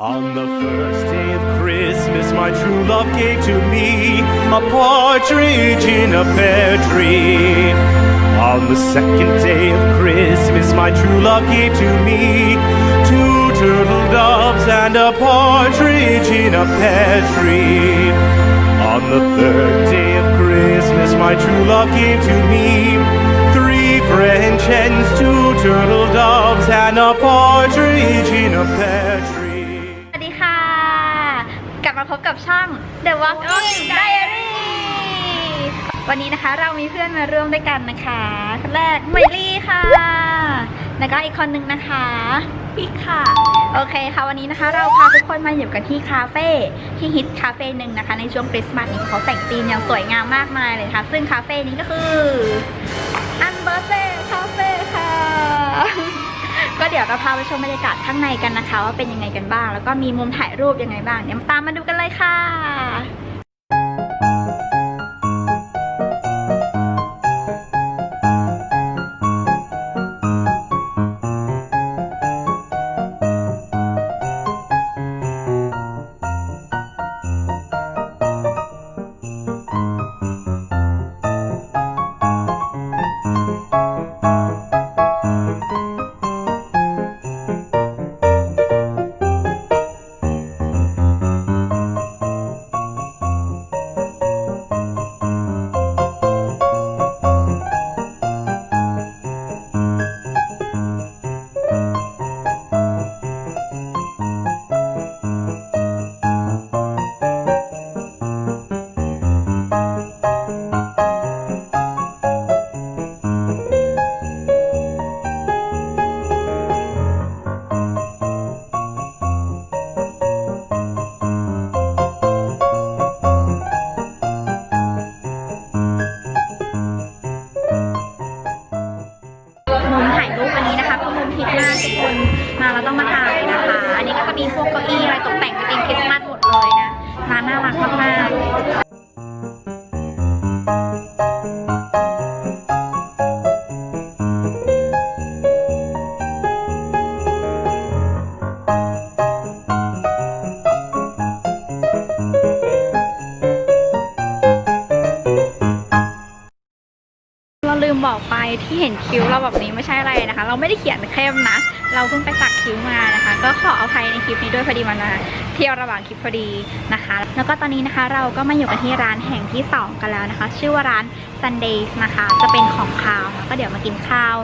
On the first day of Christmas, my true love gave to me a partridge in a pear tree. On the second day of Christmas, my true love gave to me two turtle doves and a partridge in a pear tree. On the third day of Christmas, my true love gave to me three French hens, two turtle doves, and a partridge in a pear tree. มาพบกับช่อง The Walking Diary วันนี้นะคะเรามีเพื่อนมาร่วมด้วยกันนะคะคนแรกไมลี่ค่ะ แล้วก็อีกคนนึงนะคะปิ๊กค่ะ โอเคค่ะ วันนี้นะคะ เราพาทุกคนมาอยู่กันที่คาเฟ่ที่ฮิตคาเฟ่หนึ่งนะคะ ในช่วงคริสต์มาสนี้เขาแต่งธีมอย่างสวยงามมากมายเลยนะคะซึ่งคาเฟ่นี้ก็คืออันเบอร์เซ ดี๋ยวเราพาไปชมบรรยากาศข้างในกันนะคะ ว่าเป็นยังไงกันบ้าง แล้วก็มีมุมถ่ายรูปยังไงบ้าง เดี๋ยวตามมาดูกันเลยค่ะ ลืมบอกไปที่เห็นคิ้วเราแบบนี้ไม่ใช่อะไรนะคะ เราไม่ได้เขียนเข้มนะ เราเพิ่งไปสักคิ้วมานะคะ ก็ขออภัยในคลิปนี้ด้วยพอดีมันมาเที่ยวระหว่างคลิปพอดีนะคะ แล้วก็ตอนนี้นะคะเราก็มาอยู่กันที่ร้านแห่งที่ 2 กันแล้วนะคะ ชื่อว่าร้าน Sundays นะคะ จะเป็นของคาวก็เดี๋ยวมากินข้าว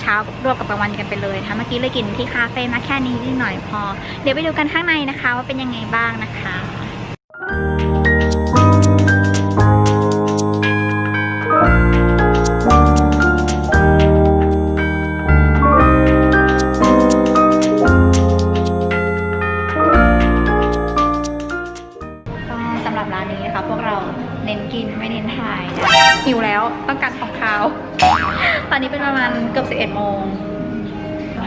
เช้ารวบกับกลางวันกันไปเลยนะคะเมื่อกี้เลยกินที่คาเฟ่มาแค่นี้นิดหน่อยพอ เดี๋ยวไปดูกันข้างในนะคะ ว่าเป็นยังไงบ้างนะคะ น้นกินไม่เน้นถ่ายหิวแล้วต้องการของคาว ตอนนี้เป็นประมาณเกือบ 11 โมง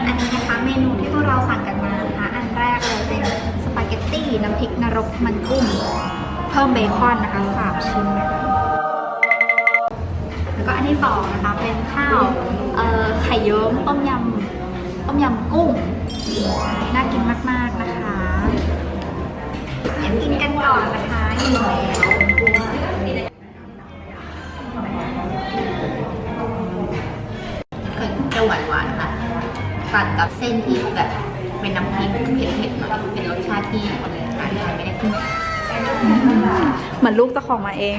อันนี้นะคะเมนูที่พวกเราสั่งกันมานะคะอันแรกเลยเป็นสปาเกตตี้น้ำพริกนรกมันกุ้ง เพิ่มเบคอนนะคะสามชิ้นนะคะแล้วก็อันที่สองนะคะเป็นข้าวไข่เยิ้มต้มยำต้มยำกุ้งน่ากินมาก ๆ นะคะ เดี๋ยวกินกันก่อนนะคะ ส้นที่แบบเป็นน้ำพริกเผ็ดๆหน่อยเป็นรสชาติที่หาที่ไหนไม่ได้ขึ้นเหมือนลูกเจ้าของมาเอง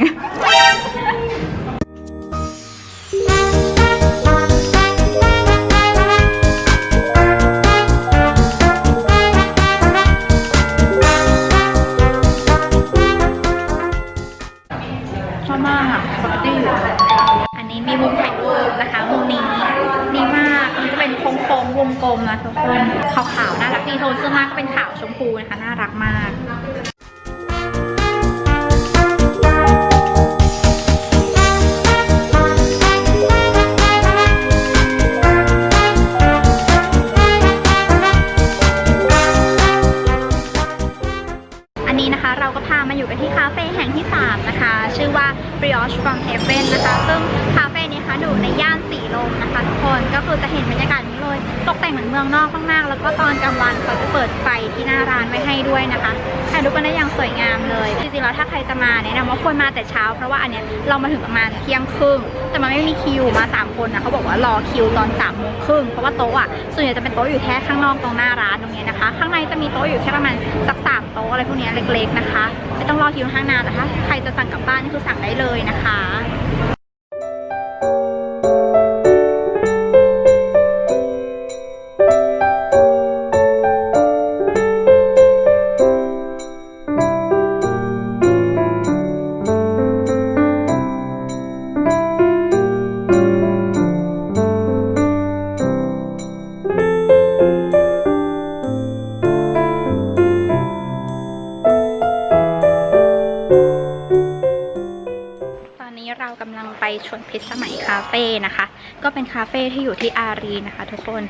ทุกคนขาวๆน่ารักดีโทนเสื้อมากก็เป็นขาวชมพูนะคะน่ารักมากอันนี้นะคะเราก็พามาอยู่กันที่คาเฟ่แห่งที่ 3 นะคะ ชื่อว่า Brioche from Heaven นะคะ ซึ่งคาเฟ่นี้นะคะอยู่ในย่านสีลมนะคะทุกคนก็คือจะเห็นบรรยากาศ ตกแต่งเหมือนเมืองนอกมากๆ แล้วก็ตอนกลางวันเขาจะเปิดไฟที่หน้าร้านไว้ให้ด้วยนะคะถ่ายรูปกันได้อย่างสวยงามเลย จริงๆแล้วถ้าใครจะมาแนะนำว่าควรมาแต่เช้า เพราะว่าอันเนี้ยเรามาถึงประมาณเที่ยงครึ่ง แต่มันไม่มีคิวมา 3 คนนะเขาบอกว่ารอคิวตอน3ามโมงครึ่ง เพราะว่าโต๊ะอะส่วนใหญ่จะเป็นโต๊ะอยู่แค่ข้างนอกตรงหน้าร้านตรงนี้นะคะ ข้างในจะมีโต๊ะอยู่แค่ประมาณสักสามโต๊ะอะไรพวกนี้เล็ก ๆนะคะ ไม่ต้องรอคิวข้างน้านะคะ ใครจะสั่งกลับบ้านนี่คือสั่งได้เลยนะคะ ไปชวนพิษสมัยคาเฟ่นะคะ ก็เป็นคาเฟ่ที่อยู่ที่อารีนะคะ ทุกคน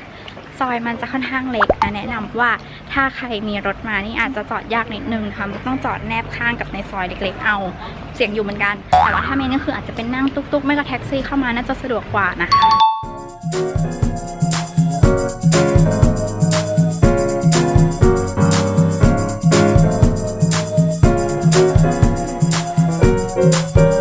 ซอยมันจะค่อนข้างเล็กนะแนะนำว่าถ้าใครมีรถมานี่อาจจะจอดยากนิดนึงค่ะต้องจอดแนบข้างกับในซอยเล็กๆเอา เสียงอยู่เหมือนกัน แต่ว่าถ้าไม่นั่นคืออาจจะเป็นนั่งตุ๊กๆ ไม่ก็แท็กซี่เข้ามาน่าจะสะดวกกว่านะคะอ่า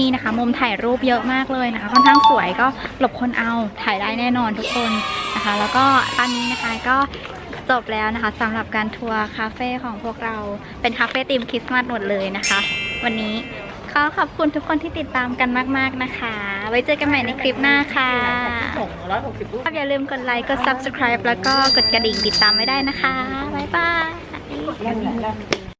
นี่นะคะ มุมถ่ายรูปเยอะมากเลยนะคะ ค่อนข้างสวยก็หลบคนเอาถ่ายได้แน่นอนทุกคนนะคะ แล้วก็ตอนนี้นะคะก็จบแล้วนะคะสำหรับการทัวร์คาเฟ่ของพวกเราเป็นคาเฟ่ธีมคริสต์มาสหมดเลยนะคะ วันนี้ก็ขอบคุณทุกคนที่ติดตามกันมาก ๆ นะคะ ไว้เจอกันใหม่ในคลิปหน้าค่ะอย่าลืมกดไลค์ กด subscribe แล้วก็กดกระดิ่งติดตามไว้ได้นะคะ บ๊ายบาย